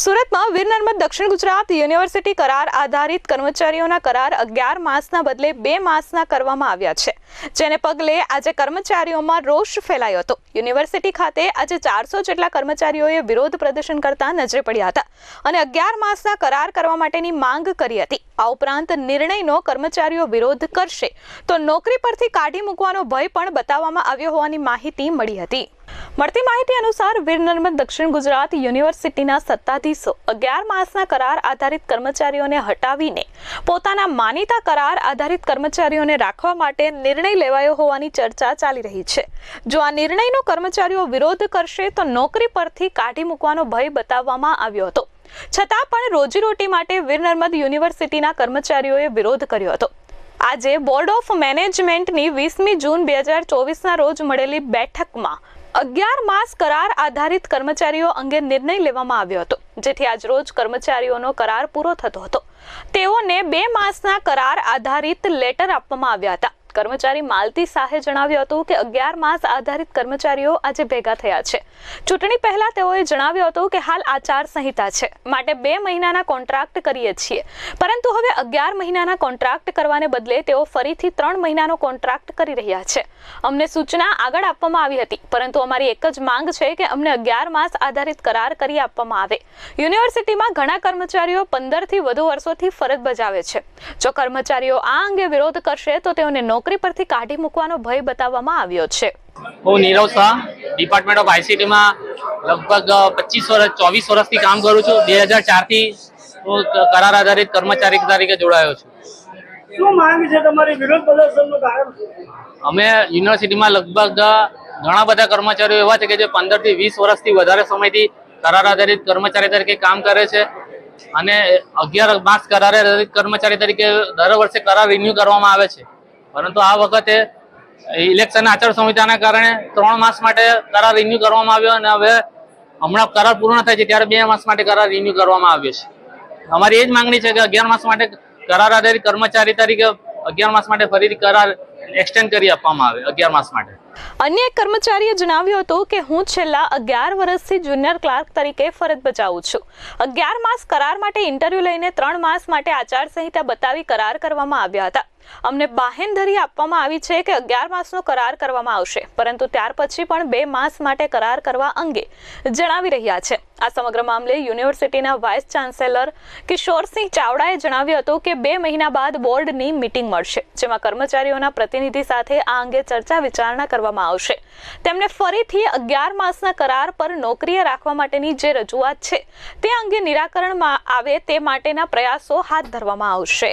સુરતમાં વીર નર્મદ દક્ષિણ ગુજરાત યુનિવર્સિટી કરાર આધારિત કર્મચારીઓના કરાર અગિયાર માસના બદલે બે માસના કરવામાં આવ્યા છે. જેને પગલે આજે કર્મચારીઓમાં રોષ ફેલાયો હતો. યુનિવર્સિટી ખાતે આજે ચારસો જેટલા કર્મચારીઓએ વિરોધ પ્રદર્શન કરતા નજરે પડ્યા હતા અને અગિયાર માસના કરાર કરવા માટેની માંગ કરી હતી. આ ઉપરાંત નિર્ણયનો કર્મચારીઓ વિરોધ કરશે. તો નોકરી પરથી કાઢી મૂકવાનો ભય પણ બતાવવામાં આવ્યો હોવાની માહિતી મળી હતી. મળતી માહિતી અનુસાર વીર નર્મદ દક્ષિણ ગુજરાત યુનિવર્સિટીના સત્તાધીશો અગિયાર માસના કરાર આધારિત કર્મચારીઓને હટાવીને પોતાના માનીતા કરાર આધારિત કર્મચારીઓને રાખવા માટે નિર્ણય લેવાયો હોવાની ચર્ચા ચાલી રહી છે. જો આ નિર્ણયનો કર્મચારીઓ વિરોધ કરશે તો નોકરી પરથી કાઢી મૂકવાનો ભય બતાવવામાં આવ્યો હતો. છતાં પણ રોજીરોટી માટે વીર નર્મદ યુનિવર્સિટીના કર્મચારીઓએ વિરોધ કર્યો હતો. આજે બોર્ડ ઓફ મેનેજમેન્ટની વીસમી જૂન બે હજાર ચોવીસના રોજ મળેલી બેઠકમાં અગિયાર માસ કરાર આધારિત કર્મચારીઓ અંગે નિર્ણય લેવામાં આવ્યો હતો, જેથી આજ રોજ કર્મચારીઓનો કરાર પૂરો થતો હતો. તેઓને બે માસના કરાર આધારિત લેટર આપવામાં આવ્યા હતા. કર્મચારી માલતી શાહે જણાવ્યું હતું કે અગિયાર માસ આધારિત કર્મચારીઓ આજે ભેગા થયા છે. ચૂંટણી પહેલા તેઓએ જણાવ્યું હતું કે હાલ આચાર સંહિતા છે. માટે બે મહિનાના કોન્ટ્રાક્ટ કરીએ છીએ. પરંતુ હવે અગિયાર મહિનાના કોન્ટ્રાક્ટ કરવાને બદલે તેઓ ફરીથી ત્રણ મહિનાનો કોન્ટ્રાક્ટ કરી રહ્યા છે. અમને સૂચના આગળ આપવામાં આવી હતી, પરંતુ અમારી એક જ માંગ છે કે અમને અગિયાર માસ આધારિત કરાર કરી આપવામાં આવે. યુનિવર્સિટીમાં ઘણા કર્મચારીઓ પંદરથી વધુ વર્ષોથી ફરજ બજાવે છે. જો કર્મચારીઓ આ અંગે વિરોધ કરશે તો તેઓને નોકરી પરથી કાઢી મૂકવાનો ભય બતાવવામાં આવ્યો છે. હું નીરવ શાહ ડિપાર્ટમેન્ટ ઓફ આઈસીટીમાં લગભગ પચીસ વર્ષ ચોવીસ વર્ષથી કામ કરું છું. બે હજાર ચારથી હું કરાર આધારિત કર્મચારી તરીકે જોડાયો છું. શું માંગ છે તમારી? વિરોધ પ્રદર્શનનું કારણ અમે યુનિવર્સિટીમાં લગભગ ઘણા બધા કર્મચારીઓ એવા છે કે જે પંદરથી વીસ વર્ષથી વધારે સમયથી કરાર આધારિત કર્મચારી તરીકે કામ કરે છે. અને અગિયાર માસ કરાર આધારિત કર્મચારી તરીકે દર વર્ષે કરાર રિન્યુ કરવામાં આવે છે. પરંતુ આ વખતે ઇલેક્શન આચાર સંહિતાના કારણે ત્રણ માસ માટે કરાર રિન્યુ કરવામાં આવ્યો અને હવે હમણાં કરાર પૂર્ણ થાય છે ત્યારે બે માસ માટે કરાર રિન્યુ કરવામાં આવ્યો છે. અમારી એ જ માંગણી છે કે અગિયાર માસ માટે કરાર આધારિત કર્મચારી તરીકે અગિયાર માસ માટે ફરીથી કરાર એક્સટેન્ડ કરી આપવામાં આવે, અગિયાર માસ માટે. અન્ય એક કર્મચારીએ જણાવ્યું હતું કે હું છેલ્લા અગિયાર વર્ષથી જુનિયર ક્લાર્ક તરીકે ફરજ બજાવું છું. અગિયાર માસ કરાર માટે ઇન્ટરવ્યૂ લઈને ત્રણ માસ માટે આચારસંહિતા બતાવી કરાર કરવામાં આવ્યા હતા. અમને બાહેંધરી આપવામાં આવી છે કે અગિયાર માસનો કરાર કરવામાં આવશે, પરંતુ ત્યાર પછી પણ બે માસ માટે કરાર કરવા અંગે જણાવી રહ્યા છે. આ સમગ્ર મામલે યુનિવર્સિટીના વાઇસ ચાન્સેલર કિશોરસિંહ ચાવડાએ જણાવ્યું હતું કે બે મહિના બાદ બોર્ડની મિટિંગ મળશે, જેમાં કર્મચારીઓના પ્રતિનિધિ સાથે આ અંગે ચર્ચા વિચારણા કરવામાં આવશે. તેમને ફરીથી અગિયાર માસના કરાર પર નોકરીએ રાખવા માટેની જે રજૂઆત છે, તે અંગે નિરાકરણમાં આવે તે માટેના પ્રયાસો હાથ ધરવામાં આવશે.